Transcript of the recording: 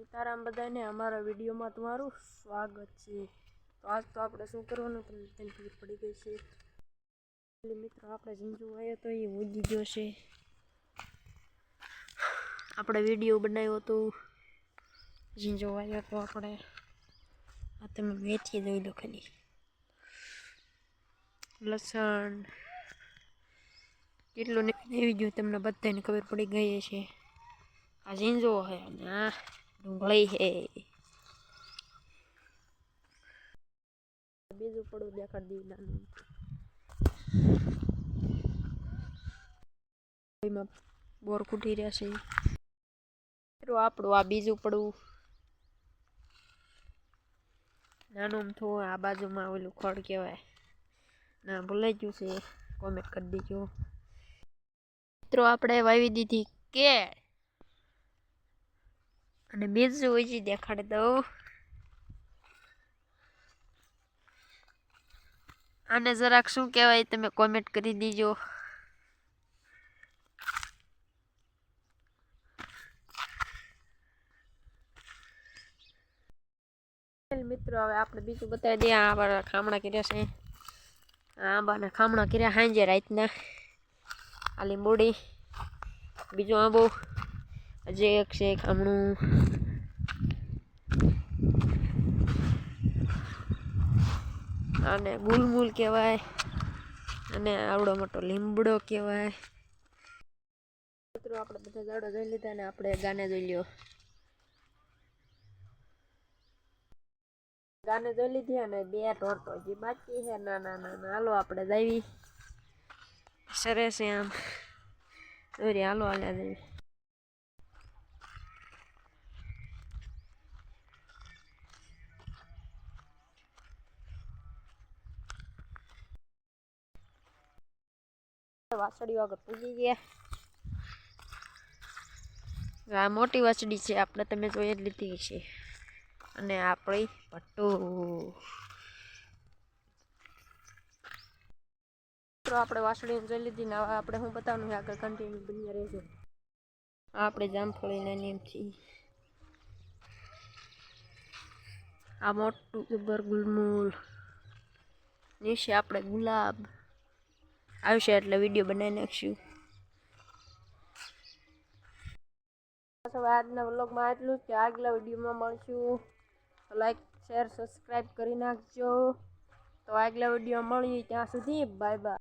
સીતારામ બધાને અમારા વિડીયોમાં તમારું સ્વાગત છે. તો આજ તો આપણે શું કરવાનું? તમને તેની ખબર પડી ગઈ છે. એટલે મિત્રો, આપણે ઝીંઝુ આવ્યો તો એ ઉગી ગયો છે. આપણે વીડિયો બનાવ્યો હતો. ઝીંઝો આવ્યો તો આપણે આ તમે મેથી દઈ દો ખાલી. લસણ કેટલું આવી ગયું તમને બધાને ખબર પડી ગઈ છે આ ઝીંઝો છે અને આ ડુંગળી છે બીજું પડું દેખાડી દઈ નાનું. બોર કૂટી રહ્યા છે. આપણું, આ બીજું પડવું નાનું થોડું, આ બાજુમાં ઓલું ખડ કહેવાય. ના, ભૂલાઈ ગયું છે. કોમેન્ટ કરી દીજો. મિત્રો, આપણે વાવી દીધી કેળ. અને બીજું હજી દેખાડી દઉં. આને જરાક શું કહેવાય તમે કોમેન્ટ કરી દીજો. મિત્રો, હવે આપણે બીજું બતાવી દઈએ. આ ખામણા કર્યા છે. આંબાના ખામણા કર્યા સાંજે રાતના. આ લીંબોડી બીજું આંબો. હજી એક છે ખામણું અને ગુલમુલ કહેવાય, અને આવડો મોટો લીમડો કહેવાય. મિત્રો, આપણે બધા ઝાડો જોઈ લીધા ને આપણે ગાને જોઈ લ્યો. ગાને જોઈ લીધી અને બે તો હજી બાકી છે. ના ના ના હાલો આપણે જાવી. સરસ આમ દોરી હાલો, હાલ્યા જઈએ વાસળી વગર પૂજી ગયા. આ મોટી વાસળી છે આપણે તમે જોઈ જ લીધી છે અને આપણી પટ્ટુ. મિત્રો આપણે વાસળી જોઈ લીધી ને હવે આપણે હું બતાવવાનું આગળ કન્ટિન્યુ બની રહેજો. આપણે જામફળી નાની એમથી આ મોટું જબર ગુલમૂલ. નીચે આપણે ગુલાબ. આવશે એટલે વીડિયો બનાવી નાખશું. આજના વ્લોગમાં આટલું જ. કે આગલા વિડીયોમાં મળશું. લાઈક શેર સબસ્ક્રાઈબ કરી નાખજો. તો આગલા વીડિયો મળીએ. ત્યાં સુધી બાય બાય